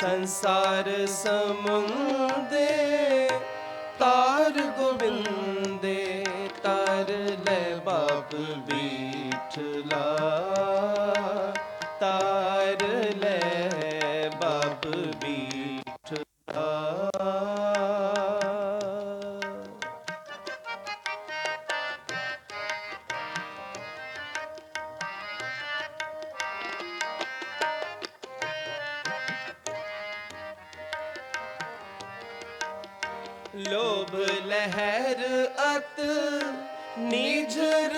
ਸੰਸਾਰ ਸਮੁੰਦੇ ਤਾਰ ਗੋਬਿੰਦ ਲਹਿਰ ਅਤ ਨੀਝਰ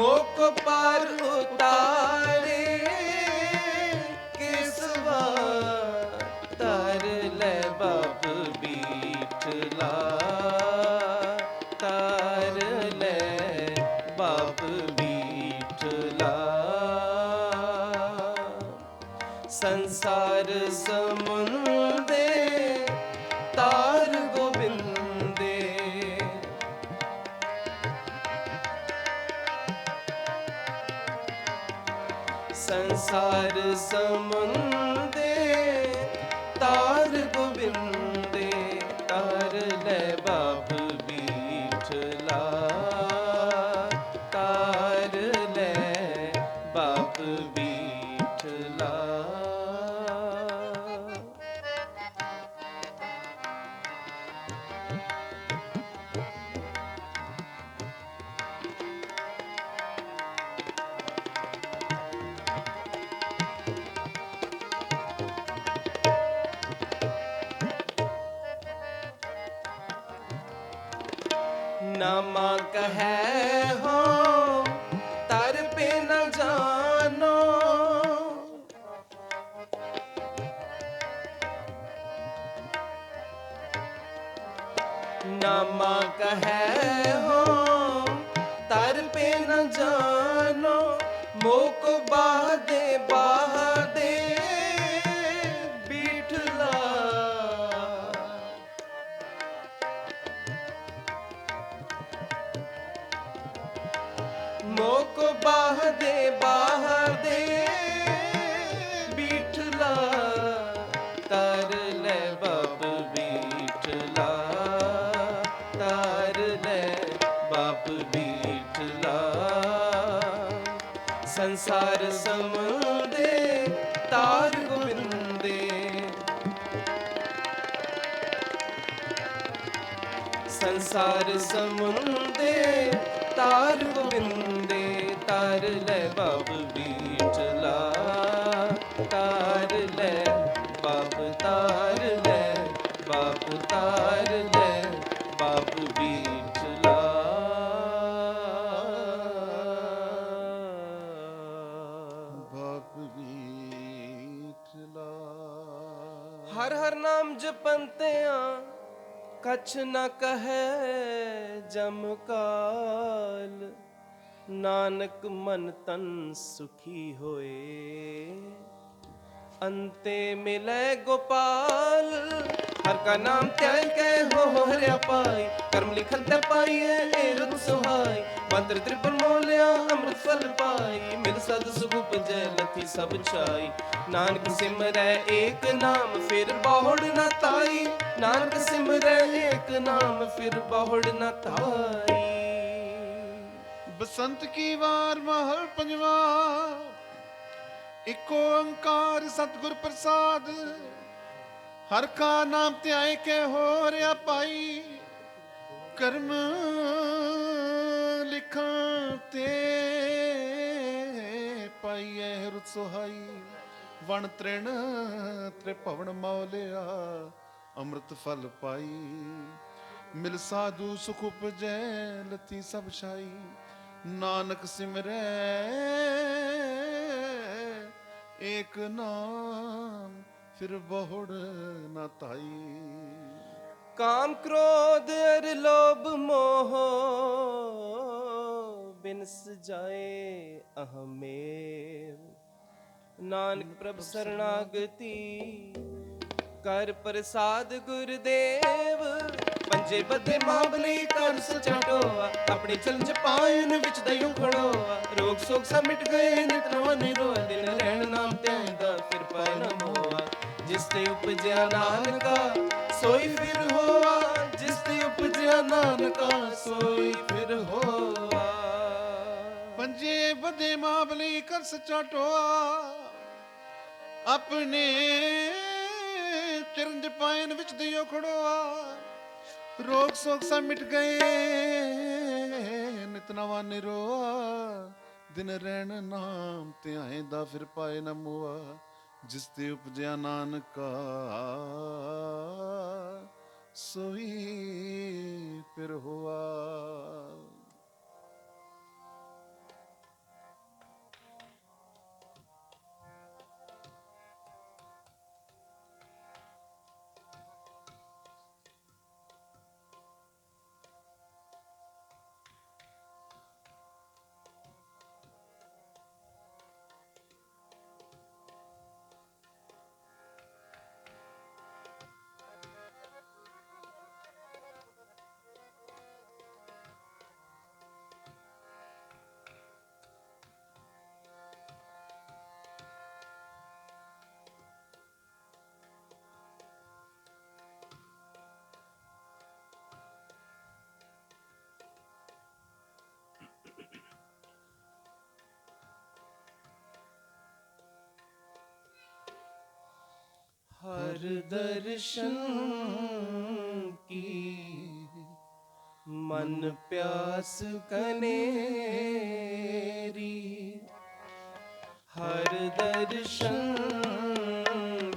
ਮੁਖ ਪਰ ਉਤਾਰ ਸਮੰਦੇ ਤਾਰ ਗੋਬਿੰਦੇ ਤਾਰ ਲੈ ਨਾਮਾ ਕਹੈ ਹੋ। ਤਰ ਪੇ ਨ ਜਾਨੋ ਮੋਕ ਬਾਹ ਦੇ ਬਾਹਰ। ਸੰਸਾਰ ਸਮੁੰਦੇ ਤਾਰ ਗੋਬਿੰਦੇ ਤਾਰ ਲੈ ਬਾਬ ਬੀਟਲਾ ਤਾਰ ਲੈ ਬਾਬ ਤਾਰ ਲੈ ਬਾਪ ਤਾਰ ਲੈ ਬਾਬ ਬੀਟਲਾ ਬਾਪ ਬੀਠਲਾ ਹਰ ਹਰ ਨਾਮ ਜਪੰਤਿਆਂ ਕਛ ਨ ਕਹੈ ਜਮ ਕਾਲ, ਨਾਨਕ ਮਨ ਤਨ ਸੁਖੀ ਹੋਏ। ਅੰਤੇ ਮਿਲੇ ਗੋਪਾਲ, ਹਰ ਕਾ ਨਾਮ ਧਿਆਨ ਕੇ ਹੋ ਹੋ ਹਰਿਆ ਪਾਈ। ਕਰਮ ਲਿਖਨ ਤੇ ਪਾਈਏ ਏ ਰੁਤ ਸੁਹਾਈ, ਮੰਤਰ ਤ੍ਰਿਪਨ ਮੋਲਿਆ ਅੰਮ੍ਰਿਤ ਫਲ ਪਾਈ। ਮਿਲ ਸਦ ਸੁਖ ਉਪਜੈ ਲਥੀ ਸਭ ਛਾਈ। ਨਾਨਕ ਸਿਮਰੈ ਏਕ ਨਾਮ, ਫਿਰ ਬਹੁੜ ਨਾ ਤਾਈ। ਨਾਨਕ ਸਿਮਰੈ ਏਕ ਨਾਮ ਫਿਰ ਬਹੁੜ ਨਾ ਤਾਈ ਬਸੰਤ ਕੀ ਵਾਰ ਮਹਲ ਪੰਜਵਾ, ਇਕ ਓੰਕਾਰ ਸਤਿਗੁਰ ਪ੍ਰਸਾਦ। ਹਰ ਕਾ ਨਾਮ ਧਿਆਏ ਕੇ ਹੋ ਰਿਆ ਪਾਈ ਕਰਮ ਲਿਖਾਂ ਤੇ ਪਾਈਏ ਰੁਤ ਸੁਹਾਈ। ਵਣ ਤ੍ਰਿਣ ਤ੍ਰਿਭਵਨ ਮੌਲਿਆ ਅੰਮ੍ਰਿਤ ਫਲ ਪਾਈ। ਮਿਲ ਸਾਧੂ ਸੁਖ ਉਪਜੈ ਲਤੀ ਸਭ ਛਾਈ। ਨਾਨਕ ਸਿਮਰੈ ਏਕ ਨਾਮ ਫਿਰ ਬਹੁੜ ਨਾ ਤਾਈ ਕਾਮ ਕ੍ਰੋਧ ਅਰ ਲੋਭ ਮੋਹ ਬਿਨਸ ਜਾਏ ਅਹਮੇਵ ਨਾਨਕ ਪ੍ਰਭ ਸਰਣਾਗਤੀ ਕਰ ਪ੍ਰਸਾਦ ਗੁਰਦੇਵ। ਪੰਜੇ ਬੱਦੇ ਮਾਬਲੀ ਕਰ ਸਚਟੋਆ ਆਪਣੇ ਚਲਨ ਚ ਪਾਇਨ ਵਿੱਚ ਦਇਓ ਖੜੋਆ। ਰੋਗ ਸੋਗ ਸਭ ਮਿਟ ਗਏ ਨਿਤ ਨਵਾਂ ਨਿਰੋਆ ਦਿਨ ਰਹਿਣ ਨਾਮ ਧਿਆਇਦਾ ਫਿਰ ਪਾਇ ਨਾ ਮੋਆ। ਜਿਸ ਤੇ ਉਪਜਿਆ ਨਾਨਕਾ, ਸੋਈ ਫਿਰ ਹੋਆ। ਜਿਸ ਤੇ ਉਪਜਿਆ ਨਾਨਕਾ, ਸੋਈ ਫਿਰ ਹੋਆ। ਪੰਜੇ ਬਦੇ ਮਾਬਲੀ ਕਰ ਸੱਚਾ ਆਪਣੇ ਚਰਨ ਪਾਇਨ ਵਿੱਚ ਦਿਓ ਖੜੋਆ। ਰੋਗ ਸੋਗ ਸਭ ਮਿਟ ਗਏ, ਨਿਤ ਨਿਰੋਆ। ਦਿਨ ਰਹਿਣ ਨਾਮ ਧਿਆਏ ਦਾ ਫਿਰ ਪਾਏ ਨਾ ਮੋਆ, ਜਿਸ ਤੇ ਉਪਜਿਆ ਨਾਨਕਾ। ਸੋਈ ਫਿਰ ਹੋਆ। ਦਰਸ਼ਨ ਕੀ ਮਨ ਪਿਆਸ ਕਨੇਰੀ ਹਰ ਦਰਸ਼ਨ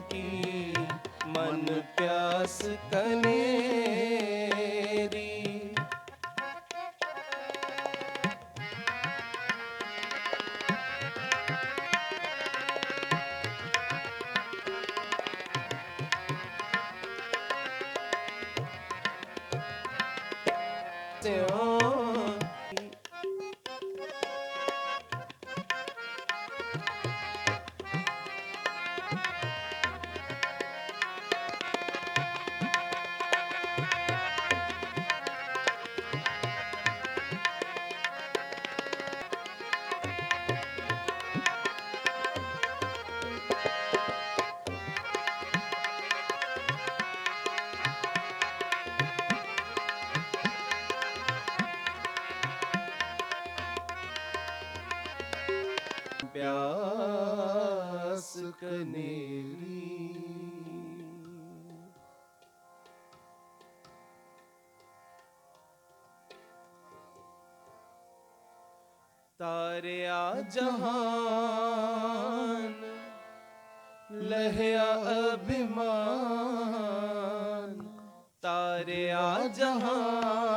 ਕੀ ਮਨ ਪਿਆਸ ਕਨੇਰੀ ਤਾਰਿਆ ਜਹਾਨ ਲਹਿਆ ਅਭਿਮਾਨ ਤਾਰਿਆ ਜਹਾਨ।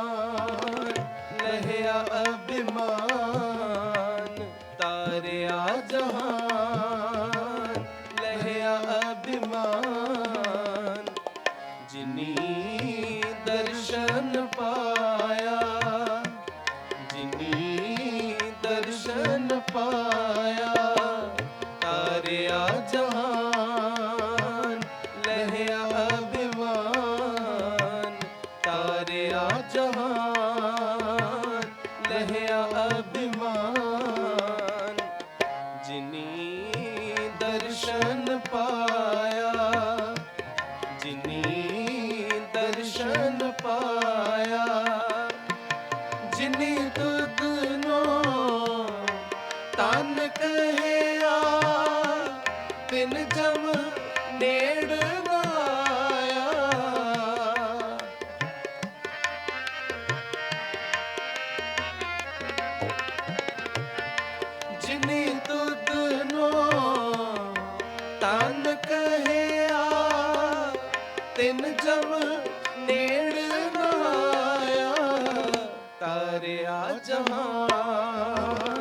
ਠਹਿਰਿਆ ਜਹਾਂ।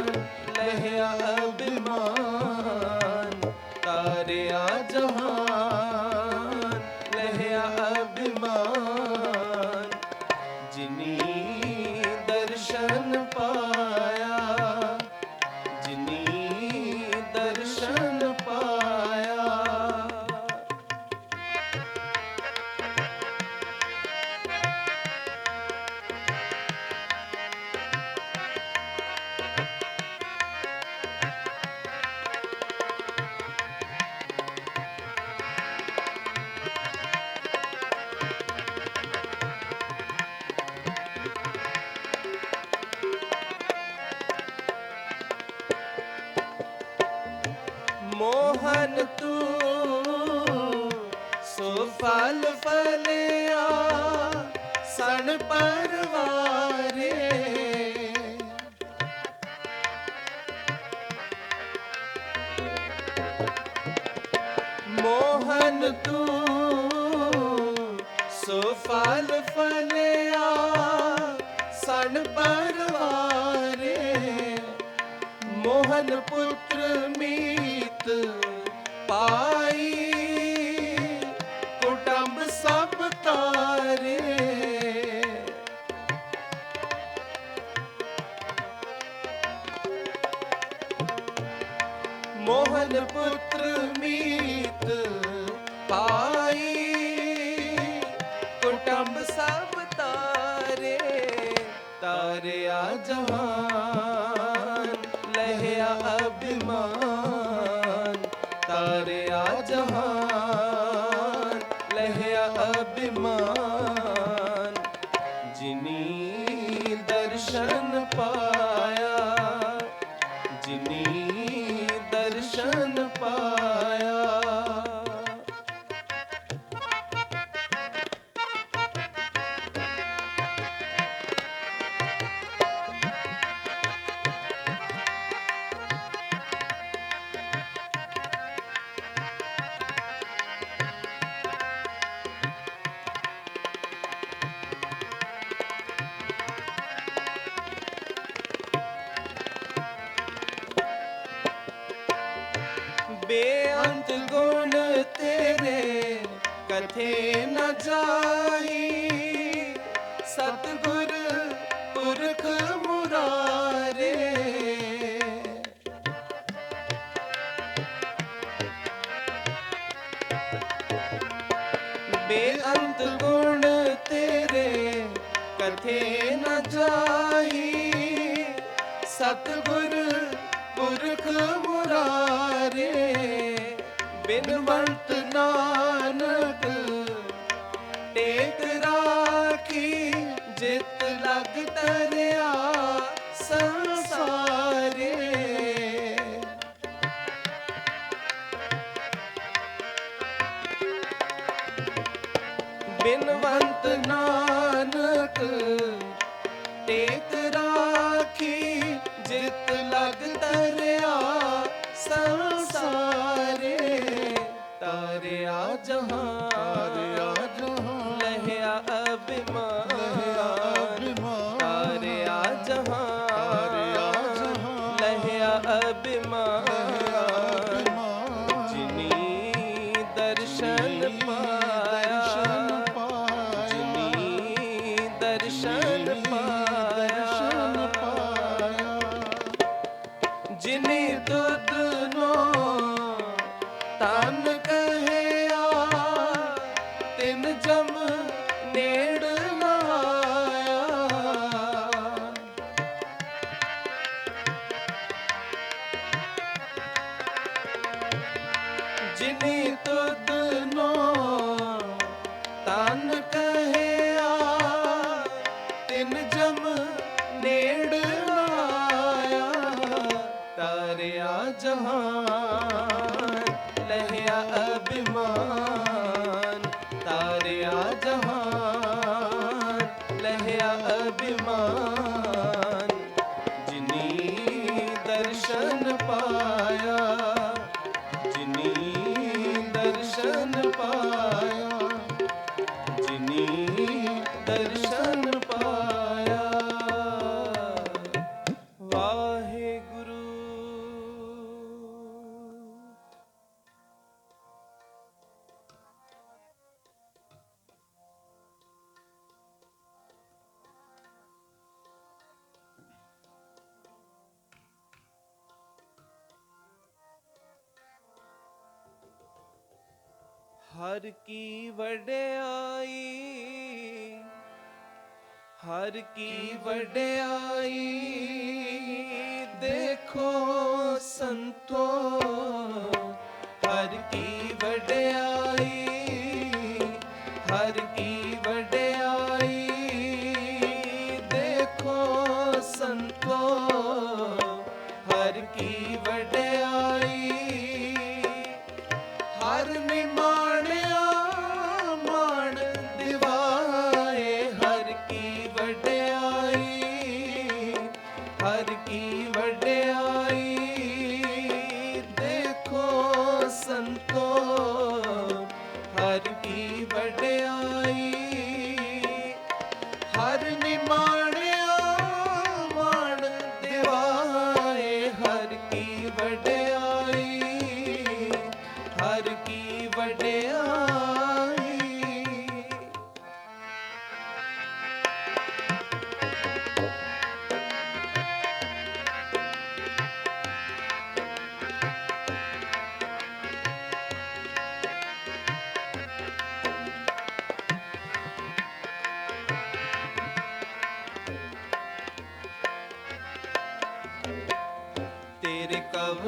ਮਨ ਤੂੰ ਸੋ ਫਲ ਫਲਿਆ ਸਣ ਪਰ ਬੇਅੰਤ ਗੁਣ ਤੇਰੇ ਕਥੇ ਨ ਜਾਈ। ਸਤਗੁਰ ਪੁਰਖ ਲਹਿਆ ਜਹਾਂ ਲਹਿਆ ਅਭਿਮਾਨ ਜਿਨੀ ਤੂੰ ਹਰ ਕੀ ਵਡਿਆਈ, ਹਰ ਕੀ ਵਡਿਆਈ, ਦੇਖੋ ਸੰਤੋ, ਹਰ ਕੀ ਵਡਿਆਈ, ਹਰ ਕੀ ਵਡਿਆਈ, ਦੇਖੋ ਸੰਤੋ, ਹਰ ਕੀ ਵਡਿਆਈ, ਹਰ ਨਿਮਾ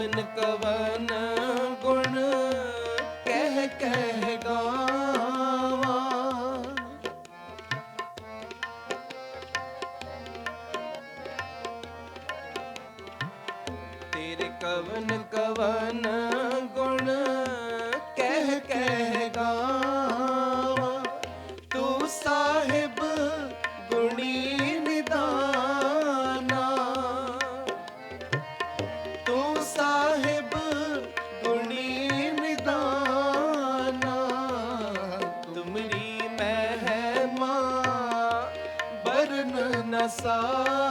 ਜਨ ਕਵਰ sağ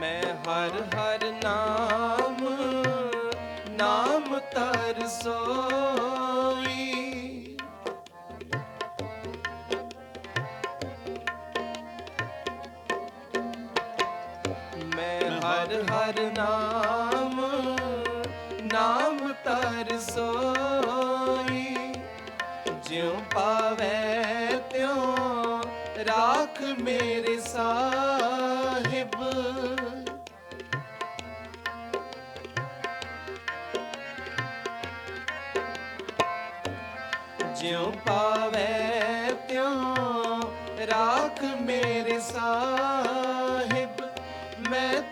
ਮੈਂ ਹਰ ਹਰ ਨਾਮ ਨਾਮ ਤਰਸੋਈ ਮੈਂ ਹਰ ਹਰ ਨਾਮ ਨਾਮ ਤਰਸੋਈ ਜਿਉਂ ਪਾਵੇ ਤਿਉ ਰਾਖ ਮੇਰੇ ਸਾਥ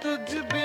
तुझ भी